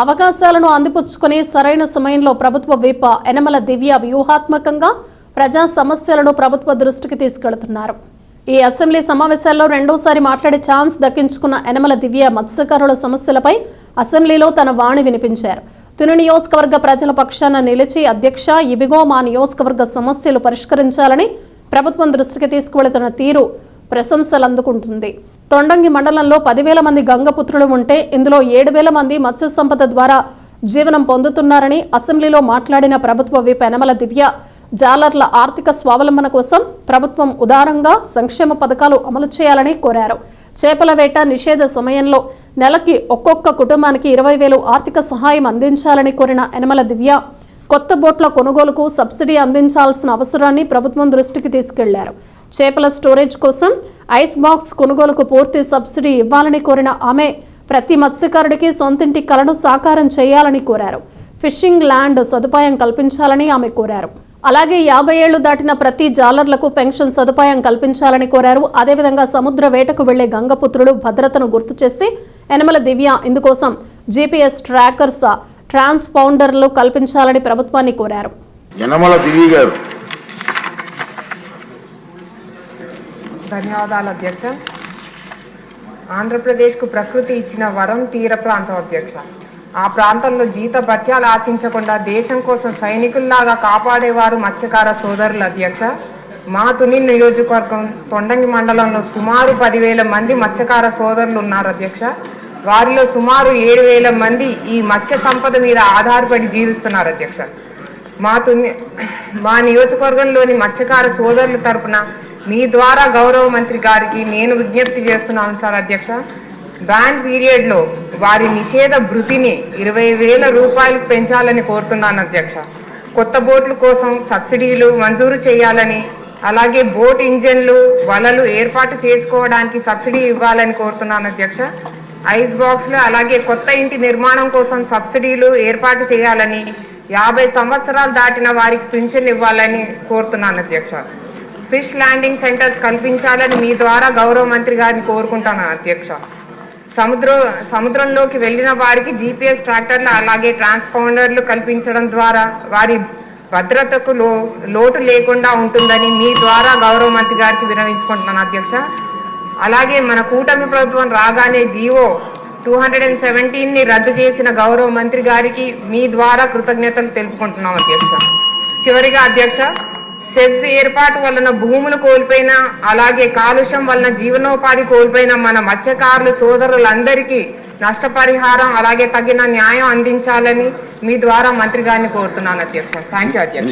అవకాశాలను అందిపుచ్చుకుని సరైన సమయంలో ప్రభుత్వ విప్ ఎనమల దివ్య వ్యూహాత్మకంగా ప్రజా సమస్యలను ప్రభుత్వ దృష్టికి తీసుకెళ్తున్నారు. ఈ అసెంబ్లీ సమావేశాల్లో రెండోసారి మాట్లాడే ఛాన్స్ దక్కించుకున్న యనమల దివ్య మత్స్యకారుల సమస్యలపై అసెంబ్లీలో తన వాణి వినిపించారు. తుని నియోజకవర్గ ప్రజల పక్షాన నిలిచి అధ్యక్ష ఇవిగో మా నియోజకవర్గ సమస్యలు పరిష్కరించాలని ప్రభుత్వం దృష్టికి తీసుకువెళుతున్న తీరు ప్రశంసలు అందుకుంటుంది తొండంగి మండలంలో పదివేల మంది గంగపుత్రులు ఉంటే ఇందులో ఏడు వేల మంది మత్స్య సంపద ద్వారా జీవనం పొందుతున్నారని అసెంబ్లీలో మాట్లాడిన ప్రభుత్వ విప్ యనమల దివ్య జాలర్ల ఆర్థిక స్వావలంబన కోసం ప్రభుత్వం ఉదారంగా సంక్షేమ పథకాలు అమలు చేయాలని కోరారు. చేపల వేట నిషేధ సమయంలో నెలకి ఒక్కొక్క కుటుంబానికి ఇరవై వేలు ఆర్థిక సహాయం అందించాలని కోరిన యనమల దివ్య కొత్త బోట్ల కొనుగోలుకు సబ్సిడీ అందించాల్సిన అవసరాన్ని ప్రభుత్వం దృష్టికి తీసుకెళ్ళారు. చేపల స్టోరేజ్ కోసం ఐస్ బాక్స్ కొనుగోలుకు పూర్తి సబ్సిడీ ఇవ్వాలని కోరిన ఆమె ప్రతి మత్స్యకారుడికి సొంతింటి కలను సాకారం చేయాలని కోరారు. ఫిషింగ్ ల్యాండ్ సదుపాయం కల్పించాలని ఆమె కోరారు. అలాగే యాభై ఏళ్ళు దాటిన ప్రతి జాలర్లకు పెన్షన్ సదుపాయం కల్పించాలని కోరారు. అదేవిధంగా సముద్ర వేటకు వెళ్ళే గంగపుత్రులు భద్రతను గుర్తు చేసి యనమల దివ్య ఇందుకోసం జీపీఎస్ ట్రాకర్స్ ట్రాన్స్పౌండర్లు కల్పించాలని ప్రభుత్వాన్ని కోరారు. యనమల దివి గారు ధన్యవాదాలు అధ్యక్ష. ఆంధ్రప్రదేశ్కు ప్రకృతి ఇచ్చిన వరం తీర ప్రాంతం అధ్యక్ష. ఆ ప్రాంతంలో జీత భత్యాలు ఆశించకుండా దేశం కోసం సైనికుల్లాగా కాపాడేవారు మత్స్యకార సోదరులు అధ్యక్ష. మా తుని నియోజకవర్గం తొండంగి మండలంలో సుమారు పదివేల మంది మత్స్యకార సోదరులు ఉన్నారు అధ్యక్ష. వారిలో సుమారు ఏడు వేల మంది ఈ మత్స్య సంపద మీద ఆధారపడి జీవిస్తున్నారు అధ్యక్ష. మా తుని మా నియోజకవర్గంలోని మత్స్యకార సోదరుల తరపున మీ ద్వారా గౌరవ మంత్రి గారికి నేను విజ్ఞప్తి చేస్తున్నాను సార్ అధ్యక్ష. బ్యాన్ పీరియడ్లో వారి నిషేధ భృతిని ఇరవై వేల రూపాయలు పెంచాలని కోరుతున్నాను అధ్యక్ష. కొత్త బోట్ల కోసం సబ్సిడీలు మంజూరు చేయాలని అలాగే బోట్ ఇంజన్లు వలలు ఏర్పాటు చేసుకోవడానికి సబ్సిడీ ఇవ్వాలని కోరుతున్నాను అధ్యక్ష. ఐస్ బాక్స్లు అలాగే కొత్త ఇంటి నిర్మాణం కోసం సబ్సిడీలు ఏర్పాటు చేయాలని యాభై సంవత్సరాలు దాటిన వారికి పింఛన్ ఇవ్వాలని కోరుతున్నాను అధ్యక్ష. ఫిష్ ల్యాండింగ్ సెంటర్స్ కల్పించాలని మీ ద్వారా గౌరవ మంత్రి గారిని కోరుకుంటాను అధ్యక్ష. సముద్ర సముద్రంలోకి వెళ్ళిన వారికి జీపీఎస్ ట్రాక్టర్లు అలాగే ట్రాన్స్పౌండర్లు కల్పించడం ద్వారా వారి భద్రతకు లో లోటు లేకుండా ఉంటుందని మీ ద్వారా గౌరవ మంత్రి గారికి విరమించుకుంటున్నాను అధ్యక్ష. అలాగే మన కూటమి ప్రభుత్వం రాగానే జీవో టూ హండ్రెడ్ అండ్ సెవెంటీన్ని రద్దు చేసిన గౌరవ మంత్రి గారికి మీ ద్వారా కృతజ్ఞతలు తెలుపుకుంటున్నాం అధ్యక్ష. చివరిగా అధ్యక్ష సెస్ ఏర్పాటు వలన భూములు కోల్పోయిన అలాగే కాలుష్యం వలన జీవనోపాధి కోల్పోయిన మన మత్స్యకారులు సోదరులందరికీ నష్టపరిహారం అలాగే తగిన న్యాయం అందించాలని మీ ద్వారా మంత్రి గారిని కోరుతున్నాను అధ్యక్ష. థ్యాంక్ యూ అధ్యక్ష.